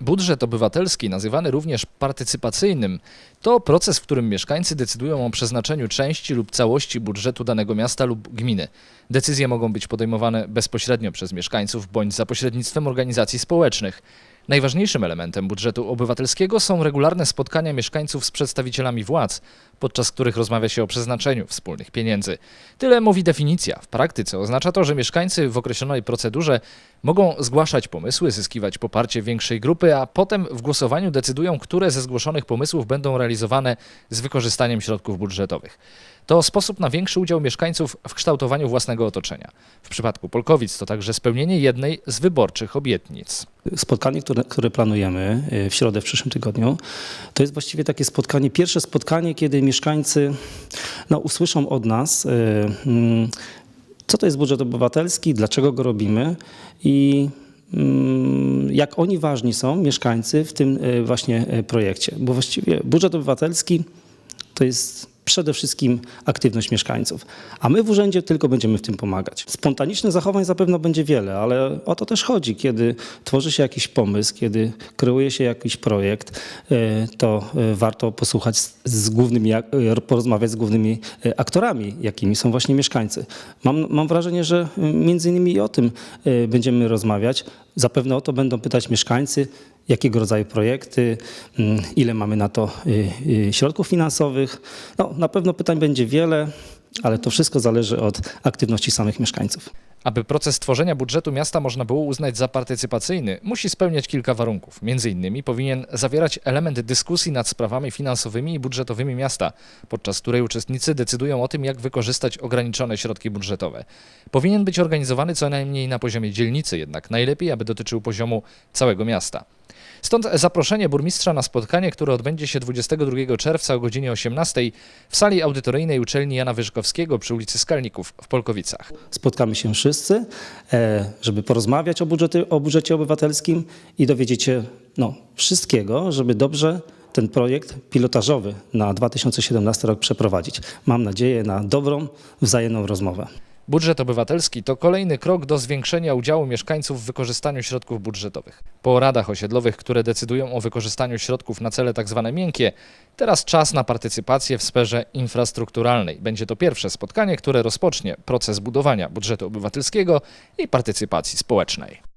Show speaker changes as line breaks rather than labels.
Budżet obywatelski, nazywany również partycypacyjnym, to proces, w którym mieszkańcy decydują o przeznaczeniu części lub całości budżetu danego miasta lub gminy. Decyzje mogą być podejmowane bezpośrednio przez mieszkańców bądź za pośrednictwem organizacji społecznych. Najważniejszym elementem budżetu obywatelskiego są regularne spotkania mieszkańców z przedstawicielami władz, podczas których rozmawia się o przeznaczeniu wspólnych pieniędzy. Tyle mówi definicja. W praktyce oznacza to, że mieszkańcy w określonej procedurze mogą zgłaszać pomysły, zyskiwać poparcie większej grupy, a potem w głosowaniu decydują, które ze zgłoszonych pomysłów będą realizowane z wykorzystaniem środków budżetowych. To sposób na większy udział mieszkańców w kształtowaniu własnego otoczenia. W przypadku Polkowic to także spełnienie jednej z wyborczych obietnic.
Spotkanie, które, które planujemy y, w środę w przyszłym tygodniu, to jest właściwie takie spotkanie, pierwsze spotkanie, kiedy mieszkańcy no, usłyszą od nas, y, mm, co to jest budżet obywatelski, dlaczego go robimy i mm, jak oni ważni są, mieszkańcy, w tym y, właśnie projekcie. Bo właściwie budżet obywatelski to jest przede wszystkim aktywność mieszkańców. A my w urzędzie tylko będziemy w tym pomagać. Spontanicznych zachowań zapewne będzie wiele, ale o to też chodzi. Kiedy tworzy się jakiś pomysł, kiedy kreuje się jakiś projekt, e, to e, warto posłuchać z- głównymi, e, porozmawiać z głównymi aktorami, jakimi są właśnie mieszkańcy. Mam, mam wrażenie, że między innymi o tym będziemy rozmawiać. Zapewne o to będą pytać mieszkańcy, jakiego rodzaju projekty, mm, ile mamy na to y, y, środków finansowych. No, na pewno pytań będzie wiele, ale to wszystko zależy od aktywności samych mieszkańców.
Aby proces tworzenia budżetu miasta można było uznać za partycypacyjny, musi spełniać kilka warunków. Między innymi powinien zawierać element dyskusji nad sprawami finansowymi i budżetowymi miasta, podczas której uczestnicy decydują o tym, jak wykorzystać ograniczone środki budżetowe. Powinien być organizowany co najmniej na poziomie dzielnicy, jednak najlepiej, aby dotyczył poziomu całego miasta. Stąd zaproszenie burmistrza na spotkanie, które odbędzie się 22 czerwca o godzinie 18 w sali audytoryjnej uczelni Jana Wyżykowskiego przy ulicy Skalników w Polkowicach.
Spotkamy się wszyscy, e, żeby porozmawiać o budżecie, o budżecie obywatelskim i dowiedzieć się no, wszystkiego, żeby dobrze ten projekt pilotażowy na 2017 rok przeprowadzić. Mam nadzieję na dobrą, wzajemną rozmowę.
Budżet obywatelski to kolejny krok do zwiększenia udziału mieszkańców w wykorzystaniu środków budżetowych. Po radach osiedlowych, które decydują o wykorzystaniu środków na cele tzw. miękkie, teraz czas na partycypację w sferze infrastrukturalnej. Będzie to pierwsze spotkanie, które rozpocznie proces budowania budżetu obywatelskiego i partycypacji społecznej.